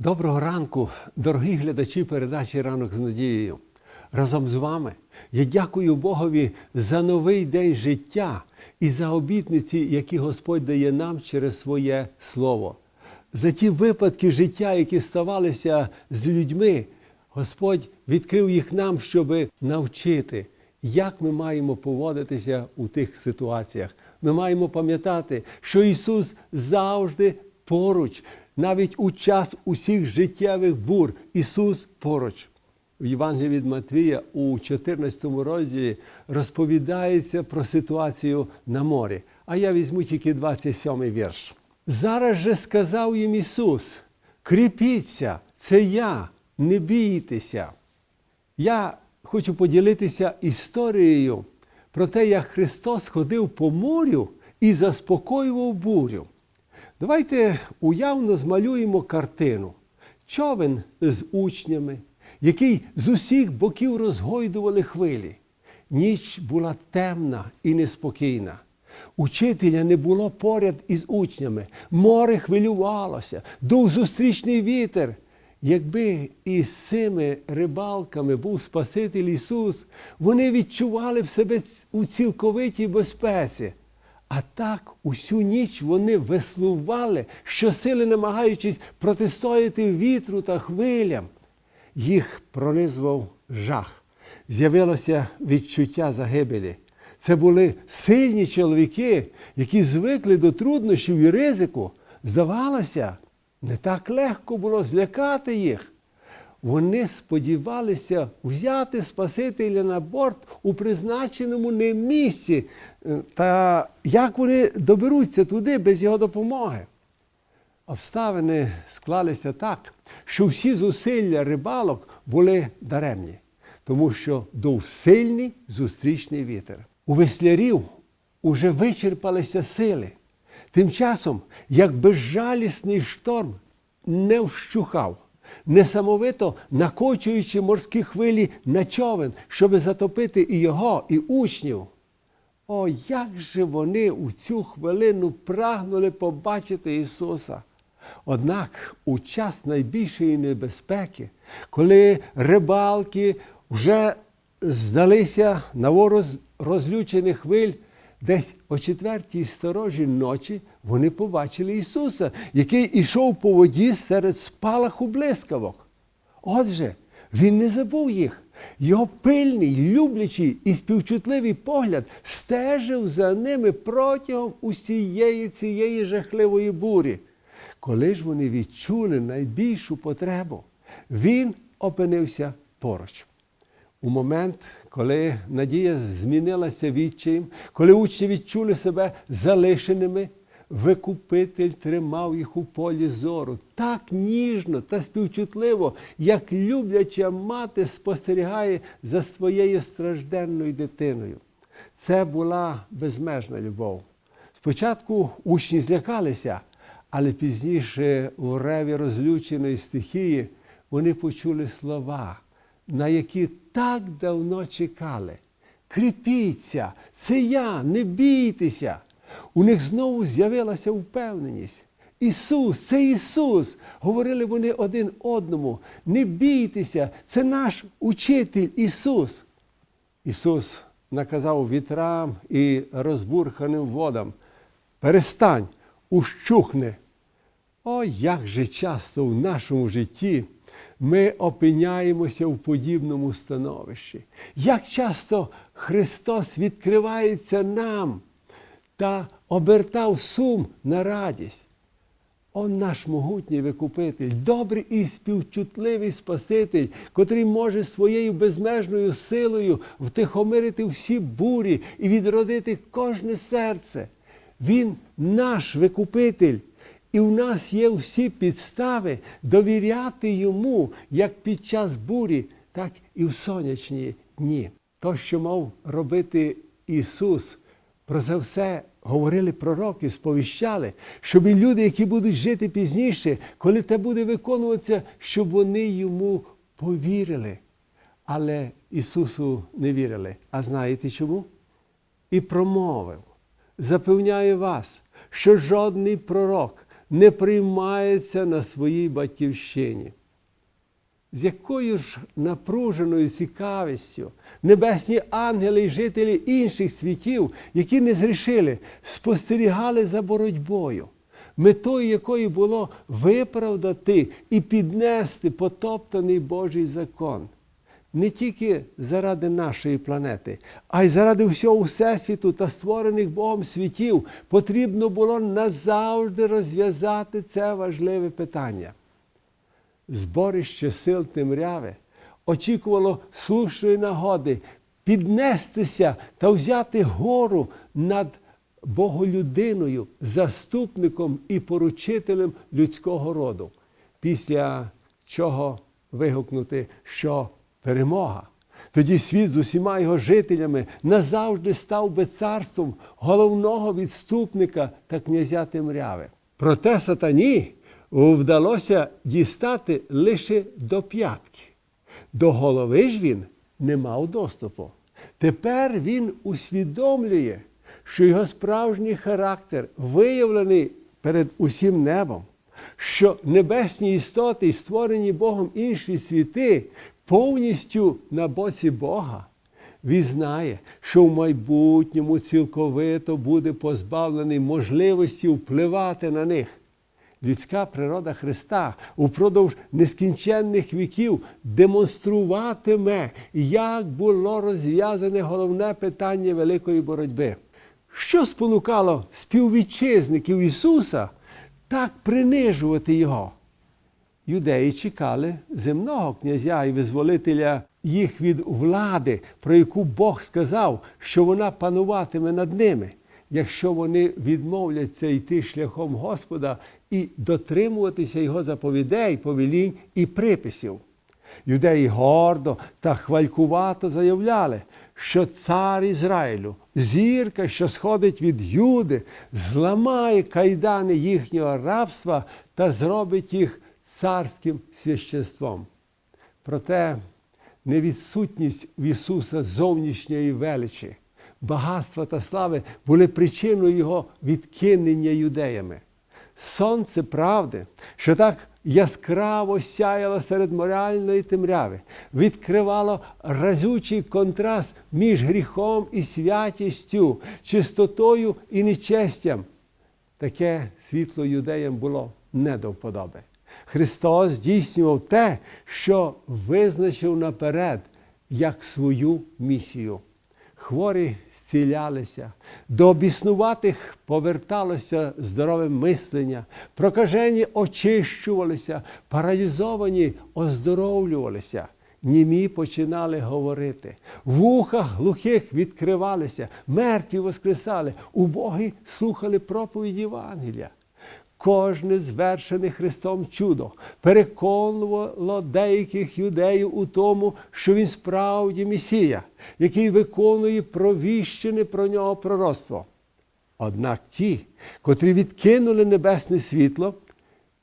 Доброго ранку, дорогі глядачі передачі Ранок з надією. Разом з вами я дякую Богові за новий день життя і за обітниці, які Господь дає нам через своє слово. За ті випадки життя, які ставалися з людьми, Господь відкрив їх нам, щоб навчити, як ми маємо поводитися у тих ситуаціях. Ми маємо пам'ятати, що Ісус завжди поруч, навіть у час усіх життєвих бур, Ісус поруч. В Євангелії від Матвія у 14 розділі розповідається про ситуацію на морі. А я візьму тільки 27 вірш. Зараз же сказав їм Ісус: кріпіться, це я, не бійтеся. Я хочу поділитися історією про те, як Христос ходив по морю і заспокоював бурю. Давайте уявно змалюємо картину. Човен з учнями, який з усіх боків розгойдували хвилі. Ніч була темна і неспокійна. Учителя не було поряд із учнями. Море хвилювалося, дув зустрічний вітер. Якби із цими рибалками був Спаситель Ісус, вони відчували б себе у цілковитій безпеці. А так усю ніч вони веслували, щосили намагаючись протистояти вітру та хвилям. Їх пронизував жах. З'явилося відчуття загибелі. Це були сильні чоловіки, які звикли до труднощів і ризику. Здавалося, не так легко було злякати їх. Вони сподівалися взяти Спасителя на борт у призначеному не місці. Е, Та як вони доберуться туди без його допомоги? Обставини склалися так, що всі зусилля рибалок були даремні, тому що дув сильний зустрічний вітер. У веслярів уже вичерпалися сили. Тим часом, як безжалісний шторм не вщухав, несамовито накочуючи морські хвилі на човен, щоб затопити і його, і учнів. О, як же вони у цю хвилину прагнули побачити Ісуса. Однак у час найбільшої небезпеки, коли рибалки вже здалися на ворог розлючених хвиль, десь о четвертій сторожі ночі вони побачили Ісуса, який ішов по воді серед спалаху блискавок. Отже, Він не забув їх. Його пильний, люблячий і співчутливий погляд стежив за ними протягом усієї цієї жахливої бурі. Коли ж вони відчули найбільшу потребу, він опинився поруч. У момент, коли надія змінилася відчаєм, коли учні відчули себе залишеними, Викупитель тримав їх у полі зору так ніжно та співчутливо, як любляча мати спостерігає за своєю стражденною дитиною. Це була безмежна любов. Спочатку учні злякалися, але пізніше у реві розлюченої стихії вони почули слова, на які так давно чекали. Кріпіться, це я, не бійтеся. У них знову з'явилася впевненість. Ісус, це Ісус. Говорили вони один одному. Не бійтеся, це наш учитель Ісус. Ісус наказав вітрам і розбурханим водам. Перестань, ущухни. О, як же часто в нашому житті ми опиняємося в подібному становищі. Як часто Христос відкривається нам та обертав сум на радість. Он наш могутній викупитель, добрий і співчутливий Спаситель, котрий може своєю безмежною силою втихомирити всі бурі і відродити кожне серце. Він наш викупитель, і в нас є всі підстави довіряти йому як під час бурі, так і в сонячні дні. То, що мав робити Ісус, про це все говорили пророки, сповіщали, щоб і люди, які будуть жити пізніше, коли те буде виконуватися, щоб вони йому повірили. Але Ісусу не вірили. А знаєте чому? І промовив, запевняю вас, що жодний пророк не приймається на своїй батьківщині. З якою ж напруженою цікавістю небесні ангели й жителі інших світів, які не зрішили, спостерігали за боротьбою, метою якої було виправдати і піднести потоптаний Божий закон. Не тільки заради нашої планети, а й заради всього Всесвіту та створених Богом світів потрібно було назавжди розв'язати це важливе питання зборище сил темряви очікувало слушної нагоди піднестися та взяти гору над Боголюдиною, заступником і поручителем людського роду, після чого вигукнути, що перемога. Тоді світ з усіма його жителями назавжди став би царством головного відступника та князя темряви. Проте сатані вдалося дістати лише до п'ятки. До голови ж він не мав доступу. Тепер він усвідомлює, що його справжній характер виявлений перед усім небом, що небесні істоти, і створені Богом інші світи, повністю на боці Бога. Він знає, що в майбутньому цілковито буде позбавлений можливості впливати на них. Людська природа Христа упродовж нескінченних віків демонструватиме, як було розв'язане головне питання великої боротьби. Що спонукало співвітчизників Ісуса так принижувати Його? Юдеї чекали земного князя і визволителя їх від влади, про яку Бог сказав, що вона пануватиме над ними, якщо вони відмовляться йти шляхом Господа і дотримуватися Його заповідей, повелінь і приписів. Юдеї гордо та хвалькувато заявляли, що цар Ізраїлю, зірка, що сходить від Юди, зламає кайдани їхнього рабства та зробить їх царським священством. Проте невідсутність в Ісуса зовнішньої величі, багатства та слави були причиною Його відкинення юдеями. Сонце правди, що так яскраво сяяло серед моральної темряви, відкривало разючий контраст між гріхом і святістю, чистотою і нечестям. Таке світло юдеям було не до вподоби. Христос здійснював те, що визначив наперед як свою місію. Хворі зцілялися, до біснуватих поверталося здорове мислення, прокажені очищувалися, паралізовані оздоровлювалися. Німі починали говорити, вуха глухих відкривалися, мертві воскресали, убогі слухали проповіді Євангелія. Кожне звершене Христом чудо переконувало деяких юдеїв у тому, що Він справді Месія, який виконує провіщене про нього пророцтво. Однак ті, котрі відкинули небесне світло,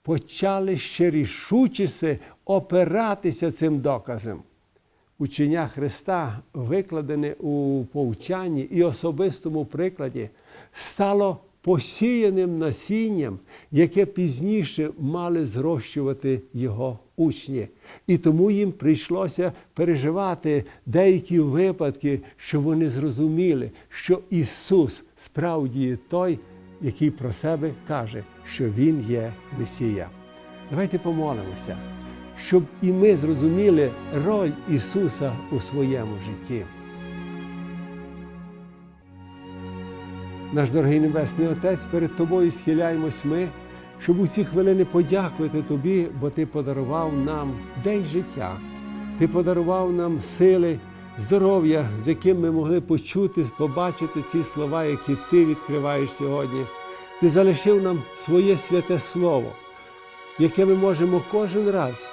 почали ще рішучіше опиратися цим доказом. Учення Христа, викладене у повчанні і особистому прикладі, стало посіяним насінням, яке пізніше мали зрощувати його учні. І тому їм прийшлося переживати деякі випадки, що вони зрозуміли, що Ісус справді є той, який про себе каже, що Він є Месія. Давайте помолимося, щоб і ми зрозуміли роль Ісуса у своєму житті. Наш дорогий Небесний Отець, перед Тобою схиляємось ми, щоб у ці хвилини подякувати Тобі, бо Ти подарував нам день життя, Ти подарував нам сили, здоров'я, з яким ми могли почути, побачити ці слова, які Ти відкриваєш сьогодні. Ти залишив нам своє святе Слово, яке ми можемо кожен раз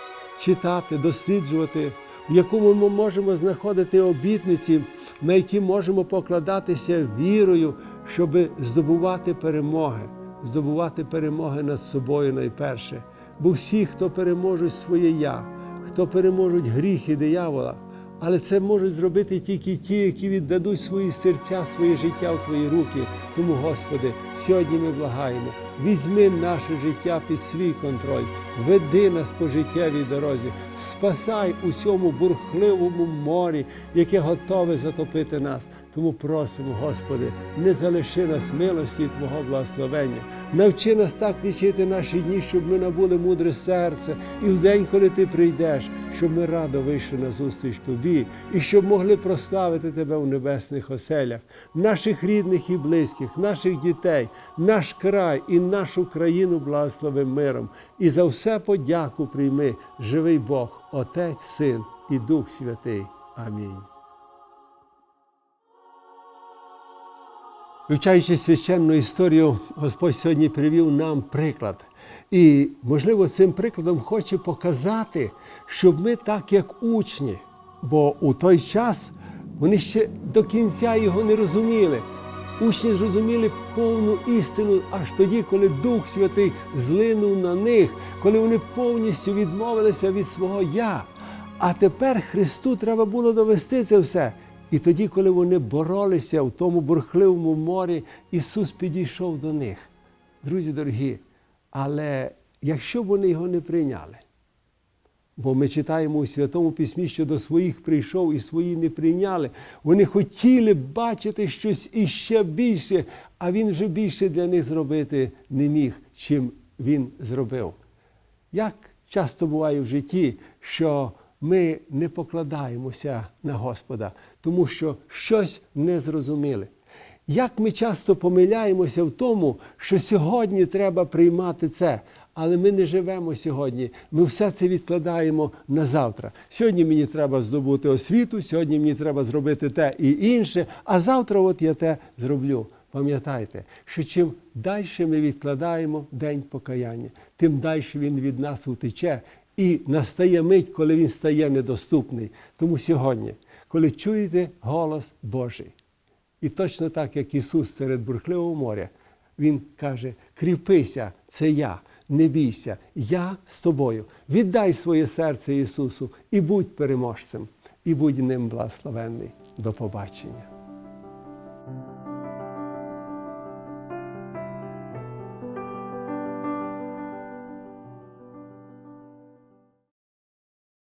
читати, досліджувати, в якому ми можемо знаходити обітниці, на які можемо покладатися вірою, щоб здобувати перемоги, здобувати перемоги над собою найперше. Бо всі, хто переможуть своє я, хто переможуть гріхи диявола, але це можуть зробити тільки ті, які віддадуть свої серця, своє життя в Твої руки. Тому, Господи, сьогодні ми благаємо, візьми наше життя під свій контроль, веди нас по життєвій дорозі, спасай у цьому бурхливому морі, яке готове затопити нас. Тому просимо, Господи, не залиши нас милості і Твого благословення. Навчи нас так лічити наші дні, щоб ми набули мудре серце, і в день, коли ти прийдеш, щоб ми радо вийшли на зустріч тобі, і щоб могли прославити тебе у небесних оселях, наших рідних і близьких, наших дітей, наш край і нашу країну благословим миром. І за все подяку прийми, живий Бог, Отець, Син і Дух Святий. Амінь. Вивчаючи священну історію, Господь сьогодні привів нам приклад. І, можливо, цим прикладом хоче показати, щоб ми так, як учні, бо у той час вони ще до кінця його не розуміли. Учні зрозуміли повну істину аж тоді, коли Дух Святий злинув на них, коли вони повністю відмовилися від свого Я. А тепер Христу треба було довести це все. І тоді, коли вони боролися в тому бурхливому морі, Ісус підійшов до них. Друзі дорогі, але якщо б вони його не прийняли, бо ми читаємо у Святому Письмі, що до своїх прийшов і свої не прийняли, вони хотіли бачити щось іще більше, а Він вже більше для них зробити не міг, чим Він зробив. Як часто буває в житті, що ми не покладаємося на Господа, тому що щось не зрозуміли. Як ми часто помиляємося в тому, що сьогодні треба приймати це, але ми не живемо сьогодні. Ми все це відкладаємо на завтра. Сьогодні мені треба здобути освіту, сьогодні мені треба зробити те і інше, а завтра от я те зроблю. Пам'ятайте, що чим далі ми відкладаємо день покаяння, тим далі він від нас утече. І настає мить, коли він стає недоступний. Тому сьогодні, коли чуєте голос Божий, і точно так, як Ісус серед бурхливого моря, Він каже: кріпися, це я, не бійся, я з тобою. Віддай своє серце Ісусу і будь переможцем, і будь ним благословенний. До побачення.